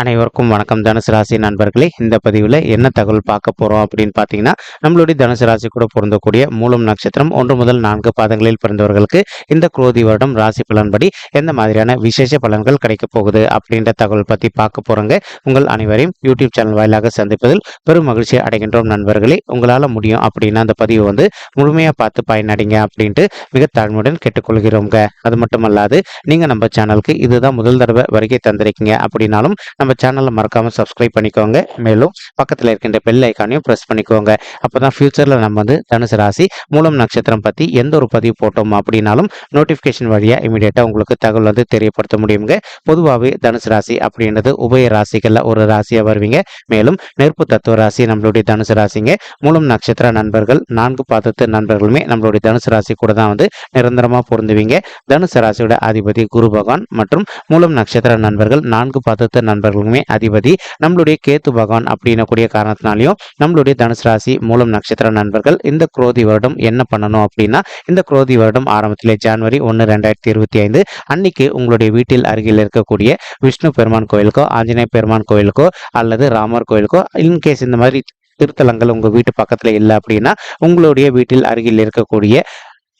அனைவருக்கும் வணக்கம். தனுசு ராசி நண்பர்களே இந்த பதிவில் என்ன தகவல் பார்க்க போகிறோம் அப்படின்னு பார்த்தீங்கன்னா நம்மளுடைய தனுசு ராசி கூட பொருந்தக்கூடிய மூலம் நட்சத்திரம் ஒன்று முதல் நான்கு பாதங்களில் பிறந்தவர்களுக்கு இந்த குரோதி வருடம் ராசி பலன்படி எந்த மாதிரியான விசேஷ பலன்கள் கிடைக்க போகுது அப்படின்ற தகவல் பற்றி பார்க்க போகிறோங்க உங்கள் அனைவரையும் யூடியூப் சேனல் வாயிலாக சந்திப்பதில் பெரும் மகிழ்ச்சி அடைகின்றோம் நண்பர்களே. உங்களால் முடியும் அப்படின்னா அந்த பதிவு வந்து முழுமையாக பார்த்து பயனடைங்க அப்படின்ட்டு மிக தாழ்மையுடன் கேட்டுக்கொள்கிறோங்க அது மட்டும் அல்லாது நீங்கள் நம்ம சேனலுக்கு இதுதான் முதல் தடவை வருகை தந்திருக்கீங்க அப்படின்னாலும் நம்ம சேனலை மறக்காம சப்ஸ்கிரைப் பண்ணிக்கோங்க. மேலும் பக்கத்தில் இருக்கின்ற பெல் ஐக்கானையும் ப்ரெஸ் பண்ணிக்கோங்க. அப்போதான் ஃபியூச்சர்ல நம்ம வந்து தனுசு ராசி மூலம் நட்சத்திரம் பத்தி எந்த ஒரு பதிவு போட்டோம் அப்படின்னாலும் நோட்டிஃபிகேஷன் வழியா இமீடியட்டா உங்களுக்கு தகவல் வந்து தெரியப்படுத்த முடியுங்க. பொதுவாகவே தனுசு ராசி அப்படின்றது உபய ராசிகள்ல ஒரு ராசியா வருவீங்க. மேலும் நெருப்பு தத்துவ ராசி நம்மளுடைய தனுசு ராசிங்க. மூலம் நட்சத்திர நண்பர்கள் நான்கு பாதத்து நண்பர்களுமே நம்மளுடைய தனுசு ராசி கூட தான் வந்து நிரந்தரமா பொருந்துவீங்க. தனுசு ராசியோட அதிபதி குரு பகவான் மற்றும் மூலம் நட்சத்திர நண்பர்கள் நான்கு பாதத்து நண்பர்கள் நண்பர்களுமே அதிபதி நம்மளுடைய கேத்து பகவான் அப்படின்னக்கூடிய காரணத்தினாலையும் நம்மளுடைய தனுசு ராசி மூலம் நட்சத்திர நண்பர்கள் இந்த குரோதி வருடம் என்ன பண்ணணும் அப்படின்னா இந்த குரோதி வருடம் ஆரம்பத்திலே ஜான்வரி ஒன்று ரெண்டாயிரத்தி இருபத்தி ஐந்து அன்னைக்கு உங்களுடைய வீட்டில் அருகில் இருக்கக்கூடிய விஷ்ணு பெருமான் கோயிலுக்கோ ஆஞ்சநேய பெருமான் கோயிலுக்கோ அல்லது ராமர் கோயிலுக்கோ இன்கேஸ் இந்த மாதிரி திருத்தலங்கள் உங்கள் வீட்டு பக்கத்தில் இல்லை அப்படின்னா உங்களுடைய வீட்டில் அருகில் இருக்கக்கூடிய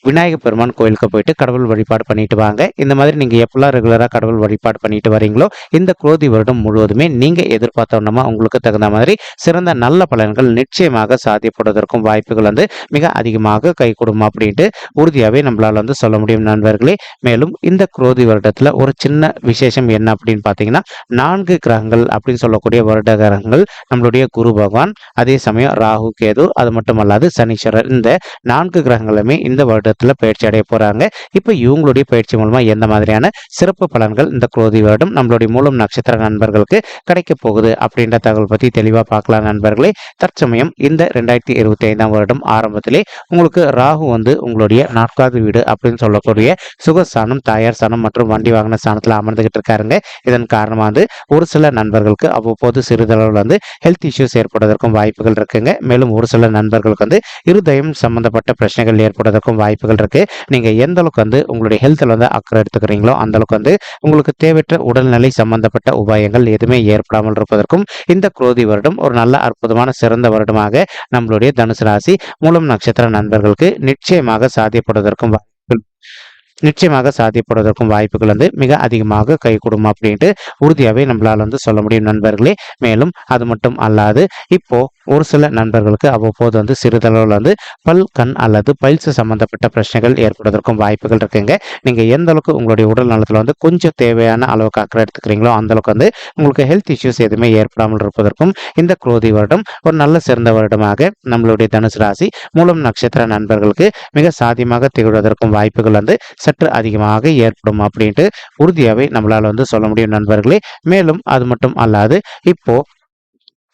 விநாயக பெருமான் கோயிலுக்கு போயிட்டு கடவுள் வழிபாடு பண்ணிட்டு வாங்க. இந்த மாதிரி நீங்க எப்பெல்லாம் ரெகுலரா கடவுள் வழிபாடு பண்ணிட்டு வரீங்களோ இந்த குரோதி வருடம் முழுவதுமே நீங்க எதிர்பார்த்தோம்னா உங்களுக்கு தகுந்த மாதிரி சிறந்த நல்ல பலன்கள் நிச்சயமாக சாத்தியப்படுவதற்கும் வாய்ப்புகள் வந்து மிக அதிகமாக கை கொடுமா அப்படின்ட்டு உறுதியாகவே நம்மளால வந்து சொல்ல முடியும் நண்பர்களே. மேலும் இந்த குரோதி வருடத்துல ஒரு சின்ன விசேஷம் என்ன அப்படின்னு பார்த்தீங்கன்னா நான்கு கிரகங்கள் அப்படின்னு சொல்லக்கூடிய வருட கிரகங்கள் நம்மளுடைய குரு பகவான் அதே சமயம் ராகு கேது அது மட்டுமல்லாது சனீஸ்வரர். இந்த நான்கு கிரகங்களுமே இந்த வருடத்துல பயிற்சி அடைய போறாங்க. இப்போ இவங்களுடைய பயிற்சி மூலமா எந்த மாதிரியான சிறப்பு பலன்கள் இந்த குரோதி வருடம் நம்மளுடைய மூலம் நட்சத்திர நண்பர்களுக்கு கிடைக்க போகுது அப்படின்ற தகவல் பத்தி தெளிவா பார்க்கலாம் நண்பர்களே. தற்சமயம் இந்த ரெண்டாயிரத்தி இருபத்தி ஐந்தாம் வருடம் ஆரம்பத்திலே உங்களுக்கு ராகு வந்து உங்களுடைய நாற்காது வீடு அப்படின்னு சொல்லக்கூடிய சுகஸ்தானம் தாயார் ஸ்தானம் மற்றும் வண்டி வாகன ஸ்தானத்துல அமர்ந்துகிட்டு இருக்காருங்க. இதன் காரணமா வந்து ஒரு சில நண்பர்களுக்கு அவ்வப்போது சிறிதளவில் வந்து ஹெல்த் இஷ்யூஸ் ஏற்படுவதற்கும் வாய்ப்புகள் இருக்குங்க. மேலும் ஒரு சில நண்பர்களுக்கு வந்து இருதயம் சம்பந்தப்பட்ட பிரச்சனைகள் ஏற்படுவதற்கும் வாய்ப்பு வாய்ப்புகள் இருக்கு. நீங்க எந்த அளவுக்கு வந்து உங்களுடைய ஹெல்த்தில் வந்து அக்கறை எடுத்துக்கிறீங்களோ அந்த அளவுக்கு வந்து உங்களுக்கு தேவையற்ற உடல்நிலை சம்பந்தப்பட்ட உபாயங்கள் எதுவுமே ஏற்படாமல் இருப்பதற்கும் இந்த குரோதி வருடம் ஒரு நல்ல அற்புதமான சிறந்த வருடமாக நம்மளுடைய தனுசு ராசி மூலம் நட்சத்திர நண்பர்களுக்கு நிச்சயமாக சாத்தியப்படுவதற்கும் வாய்ப்புகள். நிச்சயமாக சாத்தியப்படுவதற்கும் வாய்ப்புகள் வந்து மிக அதிகமாக கை கொடுக்கும் அப்படின்ட்டு உறுதியாகவே நம்மளால் வந்து சொல்ல முடியும் நண்பர்களே. மேலும் அது மட்டும் அல்லாது இப்போ ஒரு சில நண்பர்களுக்கு அவ்வப்போது வந்து சிறிதளவில் வந்து பல் கண் அல்லது பயிற்சி சம்பந்தப்பட்ட பிரச்சனைகள் ஏற்படுவதற்கும் வாய்ப்புகள் இருக்குங்க. நீங்கள் எந்த அளவுக்கு உங்களுடைய உடல் நலத்தில் வந்து கொஞ்சம் தேவையான அளவுக்கு அக்கறை எடுத்துக்கிறீங்களோ அந்த அளவுக்கு வந்து உங்களுக்கு ஹெல்த் இஷ்யூஸ் எதுவுமே ஏற்படாமல் இருப்பதற்கும் இந்த குரோதி வருடம் ஒரு நல்ல சிறந்த வருடமாக நம்மளுடைய தனுசு ராசி மூலம் நட்சத்திர நண்பர்களுக்கு மிக சாத்தியமாக திகழ்வதற்கும் வாய்ப்புகள் வந்து சற்று அதிகமாக ஏற்படும் அப்படின்ட்டு உறுதியாகவே நம்மளால் வந்து சொல்ல முடியும் நண்பர்களே. மேலும் அது மட்டும் அல்லாது இப்போ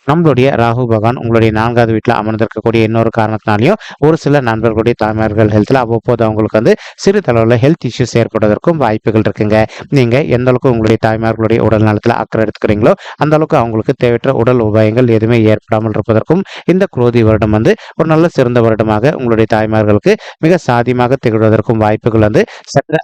நம்மளுடைய ராகு பகவான் உங்களுடைய நான்காவது வீட்டில் அமர்ந்திருக்கக்கூடிய இன்னொரு காரணத்தினாலையும் ஒரு சில நண்பர்களுடைய தாய்மார்கள் ஹெல்த்தில் அவ்வப்போது அவங்களுக்கு வந்து சிறு தளவில் ஹெல்த் இஷ்யூஸ் ஏற்படுவதற்கும் வாய்ப்புகள் இருக்குங்க. நீங்கள் எந்த அளவுக்கு உங்களுடைய தாய்மார்களுடைய உடல் நலத்தில் அக்கறை எடுத்துக்கிறீங்களோ அந்த அளவுக்கு அவங்களுக்கு தேவையற்ற உடல் உபாயங்கள் எதுவுமே ஏற்படாமல் இருப்பதற்கும் இந்த குரோதி வருடம் வந்து ஒரு நல்ல சிறந்த வருடமாக உங்களுடைய தாய்மார்களுக்கு மிக சாதியமாக திகழ்வதற்கும் வாய்ப்புகள் வந்து சற்று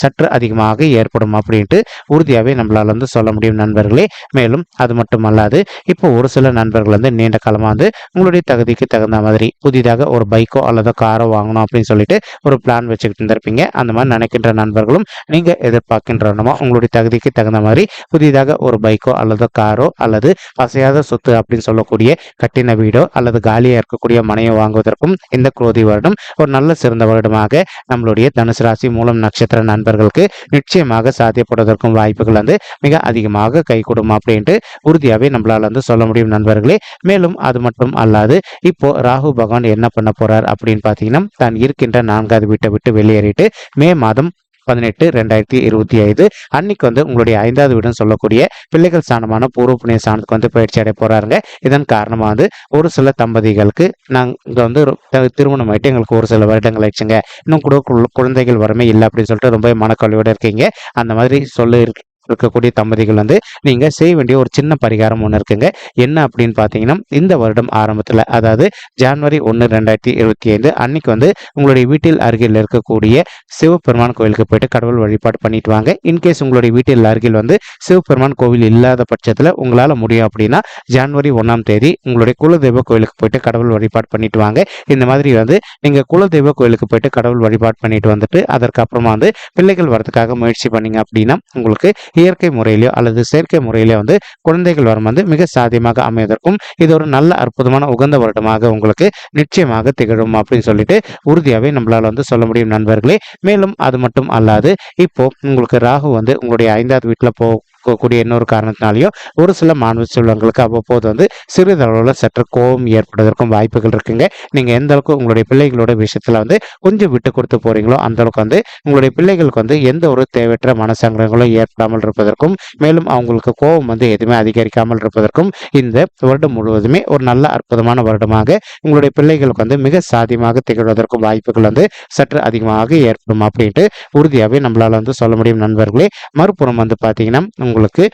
சற்று அதிகமாக ஏற்படும் அப்படின்ட்டு உறுதியாகவே நம்மளால வந்து சொல்ல முடியும் நண்பர்களே. மேலும் அது மட்டும் அல்லாது இப்போ ஒரு சில நண்பர்கள் வந்து நீண்ட காலமாக வந்து உங்களுடைய தகுதிக்கு தகுந்த மாதிரி புதிதாக ஒரு பைக்கோ அல்லது காரோ வாங்கணும் அப்படின்னு சொல்லிட்டு ஒரு பிளான் வச்சுக்கிட்டு இருந்திருப்பீங்க. அந்த மாதிரி நினைக்கின்ற நண்பர்களும் நீங்க எதிர்பார்க்கின்றனமோ உங்களுடைய தகுதிக்கு தகுந்த மாதிரி புதிதாக ஒரு பைக்கோ அல்லது காரோ அல்லது பசையாத சொத்து அப்படின்னு சொல்லக்கூடிய கட்டின வீடோ அல்லது காலியா இருக்கக்கூடிய மனையோ வாங்குவதற்கும் இந்த குரோதி வருடம் ஒரு நல்ல சிறந்த வருடமாக நம்மளுடைய தனுசு ராசி மூலம் நட்சத்திர நண்பர்களுக்கு நிச்சயமாக சாத்தியப்படுவதற்கும் வாய்ப்புகள் வந்து மிக அதிகமாக கை கொடுக்கும் அப்படின்ட்டு உறுதியாகவே நம்மளால வந்து சொல்ல முடியும். நண்பர்களே மேலும் அது மட்டும் அல்லாது இப்போ ராகு பகவான் என்ன பண்ண போறார் அப்படின்னு பார்த்தீங்கன்னா தான் இருக்கின்ற நான்காவது வீட்டை விட்டு வெளியேறிட்டு மே மாதம் பதினெட்டு ரெண்டாயிரத்தி இருபத்தி ஐந்து அன்னைக்கு வந்து உங்களுடைய ஐந்தாவது வீடுன்னு சொல்லக்கூடிய பிள்ளைகள் ஸ்தானமான பூர்வ புண்ணிய ஸ்தானத்துக்கு வந்து பயிற்சி அடைய போறாருங்க. இதன் காரணமாக வந்து ஒரு சில தம்பதிகளுக்கு நாங்கள் வந்து ஒரு திருமணம் ஆயிட்டு எங்களுக்கு ஒரு சில வருடங்கள் ஆயிடுச்சுங்க. இன்னும் கூட குழந்தைகள் வரமே இல்லை அப்படின்னு சொல்லிட்டு ரொம்ப மனக்கவலையோட இருக்கீங்க. அந்த மாதிரி சொல்லி இருக்கக்கூடிய தம்பதிகள் வந்து நீங்கள் செய்ய வேண்டிய ஒரு சின்ன பரிகாரம் ஒன்று இருக்குங்க. என்ன அப்படின்னு பார்த்தீங்கன்னா இந்த வருடம் ஆரம்பத்தில் அதாவது ஜான்வரி ஒன்று ரெண்டாயிரத்தி இருபத்தி ஐந்து அன்னைக்கு வந்து உங்களுடைய வீட்டில் அருகில் இருக்கக்கூடிய சிவபெருமான் கோவிலுக்கு போயிட்டு கடவுள் வழிபாடு பண்ணிட்டு வாங்க. இன்கேஸ் உங்களுடைய வீட்டில் அருகில் வந்து சிவபெருமான் கோவில் இல்லாத பட்சத்தில் உங்களால் முடியும் அப்படின்னா ஜான்வரி ஒன்றாம் தேதி உங்களுடைய குலதெய்வ கோவிலுக்கு போயிட்டு கடவுள் வழிபாடு பண்ணிட்டு வாங்க. இந்த மாதிரி வந்து நீங்கள் குலதெய்வ கோவிலுக்கு போயிட்டு கடவுள் வழிபாடு பண்ணிட்டு வந்துட்டு அதற்கப்புறமா வந்து பிள்ளைகள் வரதுக்காக முயற்சி பண்ணீங்க அப்படின்னா உங்களுக்கு இயற்கை முறையிலோ அல்லது செயற்கை முறையிலோ வந்து குழந்தைகள் வரம் வந்து மிக சாத்தியமாக அமைவதற்கும் இது ஒரு நல்ல அற்புதமான உகந்த வருடமாக உங்களுக்கு நிச்சயமாக திகழும் அப்படின்னு சொல்லிட்டு உறுதியாகவே நம்மளால் வந்து சொல்ல முடியும் நண்பர்களே. மேலும் அது மட்டும் அல்லாது இப்போ உங்களுக்கு ராகு வந்து உங்களுடைய ஐந்தாவது வீட்டில் போ கூடிய இன்னொரு காரணத்தினாலையும் ஒரு சில மாணவ செல்வங்களுக்கு அவ்வப்போது வந்து சிறிதளவில் சற்று கோபம் ஏற்படுவதற்கும் வாய்ப்புகள் இருக்குங்க. நீங்கள் எந்த அளவுக்கு உங்களுடைய பிள்ளைகளோட விஷயத்தில் வந்து கொஞ்சம் விட்டு கொடுத்து போறீங்களோ அந்த அளவுக்கு வந்து உங்களுடைய பிள்ளைகளுக்கு வந்து எந்த ஒரு தேவையற்ற மனசங்கடங்களும் ஏற்படாமல் இருப்பதற்கும் மேலும் அவங்களுக்கு கோபம் வந்து எதுவுமே அதிகரிக்காமல் இருப்பதற்கும் இந்த வருடம் முழுவதுமே ஒரு நல்ல அற்புதமான வருடமாக உங்களுடைய பிள்ளைகளுக்கு வந்து மிக சாதியமாக திகழ்வதற்கும் வாய்ப்புகள் வந்து சற்று அதிகமாக ஏற்படும் அப்படின்ட்டு உறுதியாகவே நம்மளால வந்து சொல்ல முடியும் நண்பர்களே. மறுபுறம் வந்து பார்த்தீங்கன்னா உங்களுக்கு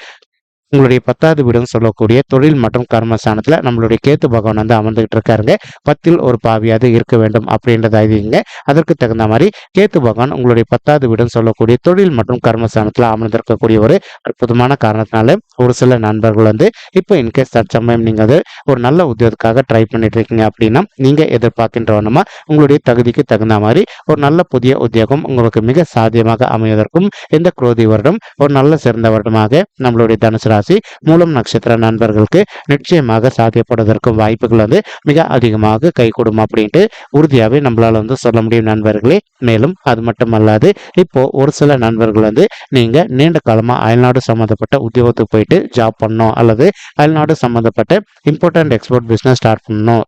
உங்களுடைய பத்தாவது வீடுன்னு சொல்லக்கூடிய தொழில் மற்றும் கர்மஸ்தானத்தில் நம்மளுடைய கேத்து பகவான் வந்து அமர்ந்துகிட்டு இருக்காருங்க. பத்தில் ஒரு பாவியாவது இருக்க வேண்டும் அப்படின்றத ஐதீங்க அதற்கு தகுந்த மாதிரி கேத்து பகவான் உங்களுடைய பத்தாவது வீடுன்னு சொல்லக்கூடிய தொழில் மற்றும் கர்மஸ்தானத்தில் அமர்ந்திருக்கக்கூடிய ஒரு அற்புதமான காரணத்தினால ஒரு சில நண்பர்கள் வந்து இப்போ இன்கேஸ் தற்சமயம் நீங்கள் வந்து ஒரு நல்ல உத்தியோகத்துக்காக ட்ரை பண்ணிட்டு இருக்கீங்க அப்படின்னா நீங்கள் எதிர்பார்க்கின்றவனுமா உங்களுடைய தகுதிக்கு தகுந்த மாதிரி ஒரு நல்ல புதிய உத்தியோகம் உங்களுக்கு மிக சாத்தியமாக அமைவதற்கும் இந்த குரோதி வருடம் ஒரு நல்ல சிறந்த வருடமாக நம்மளுடைய தனுசு ராசி மூலம் நட்சத்திர நண்பர்களுக்கு நிச்சயமாக சாத்தியப்படுவதற்கும் வாய்ப்புகள் வந்து மிக அதிகமாக கைகூடும் அப்படின்ட்டு உறுதியாகவே நம்மளால் வந்து சொல்ல முடியும் நண்பர்களே. மேலும் அது மட்டுமல்லாது இப்போ ஒரு சில நண்பர்கள் வந்து நீங்க நீண்ட காலமா அயல்நாடு சம்மந்தப்பட்ட உத்தியோகத்துக்கு போயிட்டு ஜாப் பண்ணணும் அல்லது அயல்நாடு சம்மந்தப்பட்ட இம்பார்ட்டன்ட் எக்ஸ்போர்ட் பிஸ்னஸ் ஸ்டார்ட் பண்ணணும்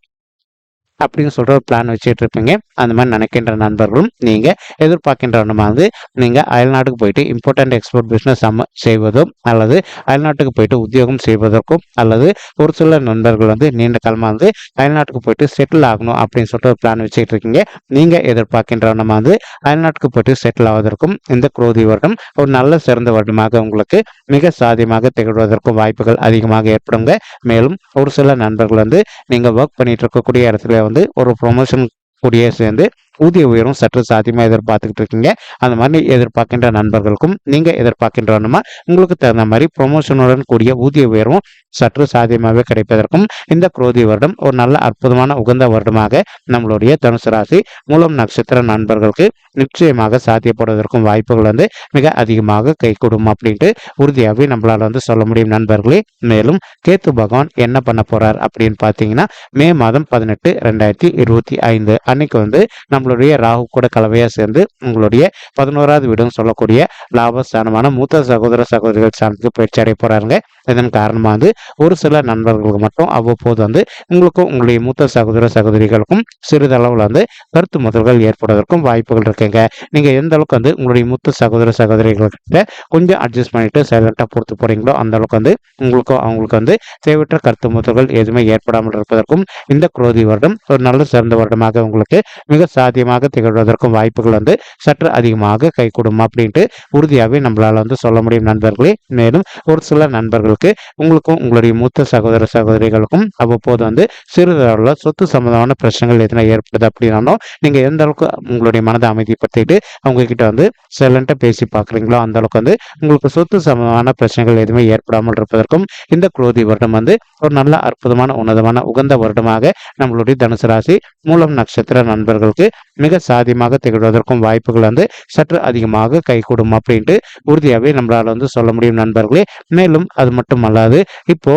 அப்படின்னு சொல்ற ஒரு பிளான் வச்சுட்டு இருப்பீங்க. அந்த மாதிரி நினைக்கின்ற நண்பர்களும் நீங்க எதிர்பார்க்கின்ற வந்து நீங்க அயல்நாட்டுக்கு போயிட்டு இம்பார்ட்டன்ட் எக்ஸ்போர்ட் பிஸ்னஸ் செய்வதோ அல்லது அயல்நாட்டுக்கு போயிட்டு உத்தியோகம் செய்வதற்கும் அல்லது ஒரு சில நண்பர்கள் வந்து நீண்ட காலமாக வந்து அயல்நாட்டுக்கு போயிட்டு செட்டில் ஆகணும் அப்படின்னு சொல்லிட்டு ஒரு பிளான் வச்சுட்டு இருக்கீங்க. நீங்க எதிர்பார்க்கின்ற வந்து அயல்நாட்டுக்கு போயிட்டு செட்டில் ஆவதற்கும் இந்த குரோதி வருடம் ஒரு நல்ல சிறந்த வருடமாக உங்களுக்கு மிக சாதியமாக திகழ்வதற்கும் வாய்ப்புகள் அதிகமாக ஏற்படுங்க. மேலும் ஒரு சில நண்பர்கள் வந்து நீங்க ஒர்க் பண்ணிட்டு இருக்கக்கூடிய இடத்துல வந்து ஒரு ப்ரொமோஷன் கூடிய சேர்ந்து ஊதிய உயர்வும் சற்று சாத்தியமாக எதிர்பார்த்துக்கிட்டு இருக்கீங்க. அந்த மாதிரி எதிர்பார்க்கின்ற நண்பர்களுக்கும் நீங்க எதிர்பார்க்கின்றனுமா உங்களுக்கு தகுந்த மாதிரி ப்ரொமோஷனுடன் கூடிய ஊதிய உயர்வும் சற்று சாத்தியமாகவே கிடைப்பதற்கும் இந்த குரோதி வருடம் ஒரு நல்ல அற்புதமான உகந்த வருடமாக நம்மளுடைய தனுசு ராசி மூலம் நட்சத்திர நண்பர்களுக்கு நிச்சயமாக சாத்தியப்படுவதற்கும் வாய்ப்புகள் வந்து மிக அதிகமாக கைகூடும் அப்படின்ட்டு உறுதியாகவே நம்மளால வந்து சொல்ல முடியும் நண்பர்களே. மேலும் கேத்து பகவான் என்ன பண்ண போறார் அப்படின்னு பார்த்தீங்கன்னா மே மாதம் பதினெட்டு ரெண்டாயிரத்தி இருபத்தி ஐந்து அன்னைக்கு வந்து நம்மளுடைய ராகு கூட கலவையாக சேர்ந்து உங்களுடைய பதினோராவது வீடுன்னு சொல்லக்கூடிய லாபஸ்தானமான மூத்த சகோதர சகோதரிகள் ஸ்தானத்துக்கு பயிற்சி அடைய போறாருங்க. இதன் காரணமாக வந்து ஒரு சில நண்பர்களுக்கு மட்டும் அவ்வப்போது வந்து உங்களுக்கும் உங்களுடைய மூத்த சகோதர சகோதரிகளுக்கும் சிறிதளவில் வந்து கருத்து முதல்கள் ஏற்படுவதற்கும் வாய்ப்புகள் இருக்குங்க. நீங்கள் எந்த அளவுக்கு வந்து உங்களுடைய மூத்த சகோதர சகோதரிகள்கிட்ட கொஞ்சம் அட்ஜஸ்ட் பண்ணிட்டு சைலண்டாக பொறுத்து போறீங்களோ அந்த அளவுக்கு வந்து உங்களுக்கும் அவங்களுக்கு வந்து தேவையற்ற கருத்து முதல்கள் எதுவுமே ஏற்படாமல் இருப்பதற்கும் இந்த குரோதி வருடம் ஒரு நல்ல சிறந்த வருடமாக உங்களுக்கு மிக சாத்தியமாக திகழ்வதற்கும் வாய்ப்புகள் வந்து சற்று அதிகமாக கைகூடும் அப்படின்ட்டு உறுதியாகவே நம்மளால் வந்து சொல்ல முடியும் நண்பர்களே. மேலும் ஒரு சில நண்பர்கள் உங்களுக்கு உங்களுக்கும் உங்களுடைய மூத்த சகோதர சகோதரிகளுக்கும் அவ்வப்போது வந்து சிறிதளவில் சொத்து சம்பந்தமான பிரச்சனைகள் எதனா ஏற்படுது அப்படின்னாலும் நீங்க எந்த அளவுக்கு உங்களுடைய மனதை அமைதிப்படுத்திட்டு அவங்க கிட்ட வந்து சைலண்டா பேசி பார்க்குறீங்களோ அந்த அளவுக்கு வந்து உங்களுக்கு சொத்து சம்பந்தமான பிரச்சனைகள் எதுவுமே ஏற்படாமல் இருப்பதற்கும் இந்த குரோதி வருடம் வந்து ஒரு நல்ல அற்புதமான உன்னதமான உகந்த வருடமாக நம்மளுடைய தனுசு ராசி மூலம் நட்சத்திர நண்பர்களுக்கு மிக சாதியமாக திகழ்வதற்கும் வாய்ப்புகள் வந்து சற்று அதிகமாக கைகூடும் அப்படின்ட்டு உறுதியாகவே நம்மளால வந்து சொல்ல முடியும் நண்பர்களே. மேலும் அது மட்டும் அல்லாது இப்போ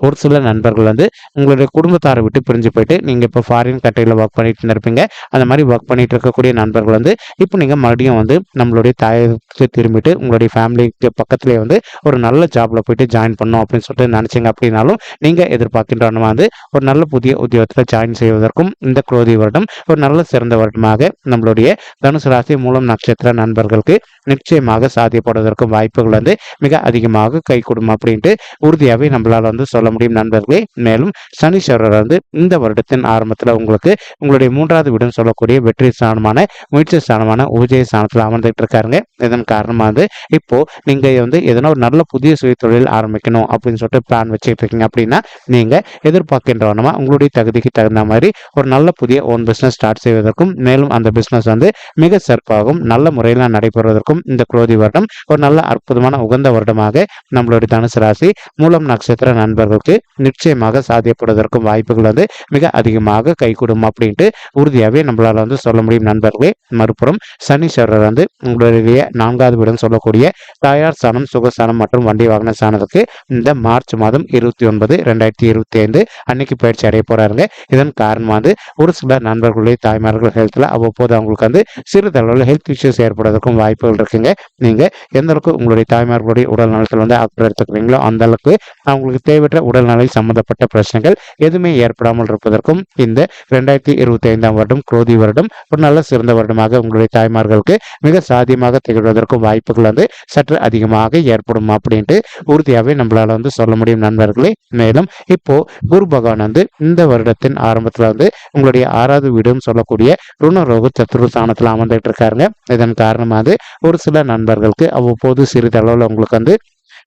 ஒரு சில நண்பர்கள் வந்து உங்களுடைய குடும்பத்தாரை விட்டு பிரிஞ்சு போயிட்டு நீங்கள் இப்போ ஃபாரின் கண்ட்ரியில் ஒர்க் பண்ணிட்டு இருப்பீங்க அந்த மாதிரி ஒர்க் பண்ணிட்டு இருக்கக்கூடிய நண்பர்கள் வந்து இப்போ நீங்கள் மறுபடியும் வந்து நம்மளுடைய தாயத்துக்கு திரும்பிட்டு உங்களுடைய ஃபேமிலிக்கு பக்கத்துலேயே வந்து ஒரு நல்ல ஜாப்ல போயிட்டு ஜாயின் பண்ணணும் அப்படின்னு சொல்லிட்டு நினச்சிங்க அப்படின்னாலும் நீங்கள் எதிர்பார்க்கின்ற வந்து ஒரு நல்ல புதிய உத்தியோகத்தில் ஜாயின் செய்வதற்கும் இந்த குரோதி வருடம் ஒரு நல்ல சிறந்த வருடமாக நம்மளுடைய தனுசு ராசி மூலம் நட்சத்திர நண்பர்களுக்கு நிச்சயமாக சாத்தியப்படுவதற்கும் வாய்ப்புகள் வந்து மிக அதிகமாக கை கொடுக்கும் அப்படின்ட்டு உறுதியாகவே நம்மளால் வந்து சொல்ல முடியும் நண்பர்களே. மேலும் சனீஸ்வரர் வந்து இந்த வருடத்தின் ஆரம்பத்தில் உங்களுக்கு உங்களுடைய மூன்றாவது வீடுன்னு சொல்லக்கூடிய வெற்றி ஸ்தானமான முயற்சி ஸ்தானமான உபஜய ஸ்தானத்தில் அமர்ந்துட்டு இருக்காருங்க. இதன் காரணமாக வந்து இப்போ நீங்க வந்து எதனா ஒரு நல்ல புதிய சுய தொழில் ஆரம்பிக்கணும் அப்படின்னு சொல்லிட்டு பிளான் வச்சுட்டு இருக்கீங்க அப்படின்னா நீங்க எதிர்பார்க்கின்றவனமா உங்களுடைய தகுதிக்கு தகுந்த மாதிரி ஒரு நல்ல புதிய ஓன் பிஸ்னஸ் ஸ்டார்ட் செய்வதற்கும் மேலும் அந்த பிஸ்னஸ் வந்து மிக சிறப்பாகவும் நல்ல முறையில் நடைபெறுவதற்கும் இந்த குரோதி வருடம் ஒரு நல்ல அற்புதமான உகந்த வருடமாக நம்மளுடைய தனுசு ராசி மூலம் நட்சத்திர நண்பர்களுக்கு நிச்சயமாக சாத்தியப்படுவதற்கும் வாய்ப்புகள் வந்து மிக அதிகமாக கைகூடும் அப்படின்ட்டு உறுதியாகவே நம்மளால் வந்து சொல்ல முடியும் நண்பர்களே. மறுபுறம் சனீஸ்வரர் வந்து உங்களுடைய நான்காவது வீடுன்னு சொல்லக்கூடிய தாயார் ஸ்தானம் சுகஸ்தானம் மற்றும் வண்டி வாகன ஸ்தானத்துக்கு இந்த மார்ச் மாதம் இருபத்தி ஒன்பது ரெண்டாயிரத்தி இருபத்தி ஐந்து அன்னைக்கு பயிற்சி அடைய போறாருங்க. இதன் காரணமாக வந்து ஒரு சில நண்பர்களுடைய தாய்மார்கள் ஹெல்த்தில் அவ்வப்போது அவங்களுக்கு வந்து சிறிதளவில் ஹெல்த் இஷ்யூஸ் ஏற்படுவதற்கும் வாய்ப்புகள் இருக்குங்க நீங்க எந்த அளவுக்கு உங்களுடைய தாய்மார்களுடைய உடல் நலத்தில் வந்து அக்கறை எடுத்துக்கிறீங்களோ அந்த அளவுக்கு அவங்களுக்கு தேவையற்ற உடல்நலை சம்பந்தப்பட்ட பிரச்சனைகள் எதுவுமே ஏற்படாமல் இருப்பதற்கும் இந்த ரெண்டாயிரத்தி இருபத்தி ஐந்தாம் வருடம் குரோதி வருடம் ஒரு நல்ல சிறந்த வருடமாக உங்களுடைய தாய்மார்களுக்கு மிக சாத்தியமாக திகழ்வதற்கும் வாய்ப்புகள் வந்து சற்று அதிகமாக ஏற்படும் அப்படின்ட்டு உறுதியாகவே நம்மளால வந்து சொல்ல முடியும் நண்பர்களே. மேலும் இப்போ குரு பகவான் வந்து இந்த வருடத்தின் ஆரம்பத்தில் வந்து உங்களுடைய ஆறாவது வீடுன்னு சொல்லக்கூடிய ருணரோக சத்துரு ஸ்தானத்தில் அமர்ந்துட்டு இருக்காருங்க. இதன் காரணமாக ஒரு சில நண்பர்களுக்கு அவ்வப்போது சிறிதளவில் உங்களுக்கு வந்து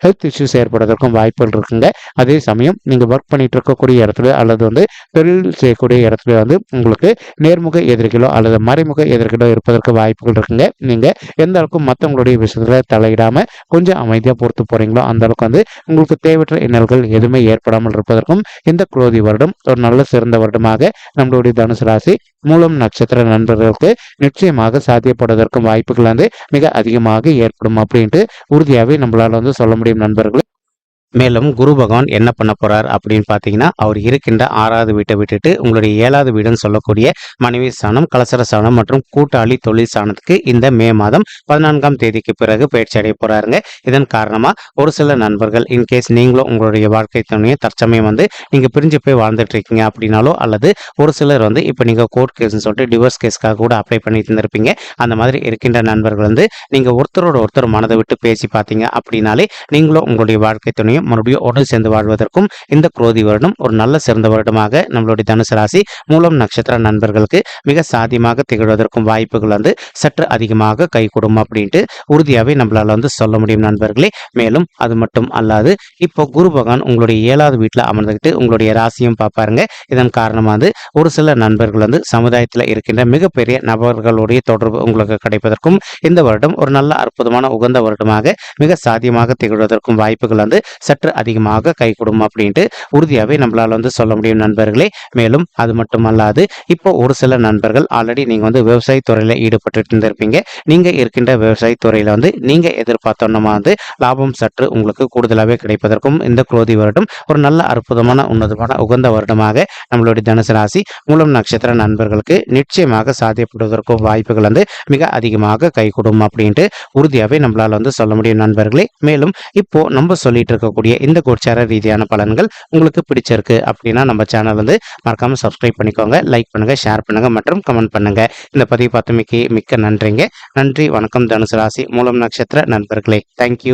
ஹெல்த் இஷ்யூஸ் ஏற்படுவதற்கும் வாய்ப்புகள் இருக்குங்க. அதே சமயம் நீங்கள் ஒர்க் பண்ணிட்டு இருக்கக்கூடிய இடத்துல அல்லது வந்து தொழில் செய்யக்கூடிய இடத்துல வந்து உங்களுக்கு நேர்முக எதிர்களோ அல்லது மறைமுக எதிர்களோ இருப்பதற்கு வாய்ப்புகள் இருக்குங்க. நீங்கள் எந்த அளவுக்கு மற்றவங்களுடைய விஷயத்தில் தலையிடாமல் கொஞ்சம் அமைதியாக பொறுத்து போகிறீங்களோ அந்த அளவுக்கு வந்து உங்களுக்கு தேவையற்ற இன்னல்கள் எதுவுமே ஏற்படாமல் இருப்பதற்கும் இந்த குரோதி வருடம் ஒரு நல்ல சிறந்த வருடமாக நம்மளுடைய தனுசு ராசி மூலம் நட்சத்திர நண்பர்களுக்கு நிச்சயமாக சாத்தியப்படுவதற்கும் வாய்ப்புகள் வந்து மிக அதிகமாக ஏற்படும் அப்படின்ட்டு உறுதியாகவே நம்மளால் வந்து சொல்ல முடியும். நண்பர்களே. மேலும் குரு பகவான் என்ன பண்ண போறார் அப்படின்னு பார்த்தீங்கன்னா அவர் இருக்கின்ற ஆறாவது வீட்டை விட்டுட்டு உங்களுடைய ஏழாவது வீடுன்னு சொல்லக்கூடிய மனைவி ஸ்தானம் கலசர ஸ்தானம் மற்றும் கூட்டாளி தொழில் ஸ்தானத்துக்கு இந்த மே மாதம் பதினான்காம் தேதிக்கு பிறகு பயிற்சி அடைய போறாருங்க. இதன் காரணமா ஒரு சில நண்பர்கள் இன்கேஸ் நீங்களும் உங்களுடைய வாழ்க்கை துணையை தற்சமயம் வந்து நீங்க பிரிஞ்சு போய் வாழ்ந்துட்டு இருக்கீங்க அப்படின்னாலோ அல்லது ஒரு சிலர் வந்து இப்போ நீங்க கோர்ட் கேஸ்ன்னு சொல்லிட்டு டிவோர்ஸ் கேஸ்க்காக கூட அப்ளை பண்ணிட்டு இருந்திருப்பீங்க அந்த மாதிரி இருக்கின்ற நண்பர்கள் வந்து நீங்க ஒருத்தரோட ஒருத்தர் மனதை விட்டு பேசி பார்த்தீங்க அப்படின்னாலே நீங்களும் உங்களுடைய வாழ்க்கை துணையும் மறுபடியும் ஒன்று சேர்ந்து வாழ்வதற்கும் இந்த குரோதி வருடம் ஒரு நல்ல சிறந்த வருடமாக நம்மளுடைய தனுசு ராசி மூலம் நட்சத்திர நண்பர்களுக்கு மிக சாத்தியமாக திகழ்வதற்கும் வாய்ப்புகள் வந்து சற்று அதிகமாக கை அப்படின்ட்டு உறுதியாகவே நம்மளால் வந்து சொல்ல முடியும் நண்பர்களே. மேலும் அது மட்டும் அல்லாது இப்போ குரு பகவான் உங்களுடைய ஏழாவது வீட்டில் அமர்ந்துக்கிட்டு உங்களுடைய ராசியும் பார்ப்பாருங்க இதன் காரணமாக வந்து ஒரு சில நண்பர்கள் வந்து சமுதாயத்தில் இருக்கின்ற மிகப்பெரிய நபர்களுடைய தொடர்பு உங்களுக்கு கிடைப்பதற்கும் இந்த வருடம் ஒரு நல்ல அற்புதமான உகந்த வருடமாக மிக சாத்தியமாக திகழ்வதற்கும் வாய்ப்புகள் வந்து சற்று அதிகமாக கை கொடுக்கும் அப்படின்ட்டு உறுதியாகவே நம்மளால் வந்து சொல்ல முடியும் நண்பர்களே. மேலும் அது மட்டும் அல்லாது இப்போ ஒரு சில நண்பர்கள் ஆல்ரெடி நீங்கள் வந்து விவசாய துறையில் ஈடுபட்டு இருந்திருப்பீங்க. நீங்கள் இருக்கின்ற விவசாய துறையில் வந்து நீங்கள் எதிர்பார்த்தோன்னா வந்து லாபம் சற்று உங்களுக்கு கூடுதலாகவே கிடைப்பதற்கும் இந்த குரோதி வருடம் ஒரு நல்ல அற்புதமான உன்னதமான உகந்த வருடமாக நம்மளுடைய தனுசு ராசி மூலம் நட்சத்திர நண்பர்களுக்கு நிச்சயமாக சாத்தியப்படுவதற்கும் வாய்ப்புகள் வந்து மிக அதிகமாக கை கொடுக்கும் அப்படின்ட்டு உறுதியாகவே நம்மளால் வந்து சொல்ல முடியும் நண்பர்களே. மேலும் இப்போ நம்ம சொல்லிட்டு இருக்கக்கூடிய இந்த கோச்சார ரீதியான பலன்கள் உங்களுக்கு பிடிச்சிருக்கு அப்படின்னா நம்ம சேனல் வந்து மறக்காம சப்ஸ்கிரைப் பண்ணிக்கோங்க லைக் பண்ணுங்க ஷேர் பண்ணுங்க மற்றும் கமெண்ட் பண்ணுங்க. இந்த பதிவு பார்த்தமைக்கு மிக்க நன்றிங்க. நன்றி வணக்கம் தனுசு ராசி மூலம் நட்சத்திர நண்பர்களே. தேங்க்யூ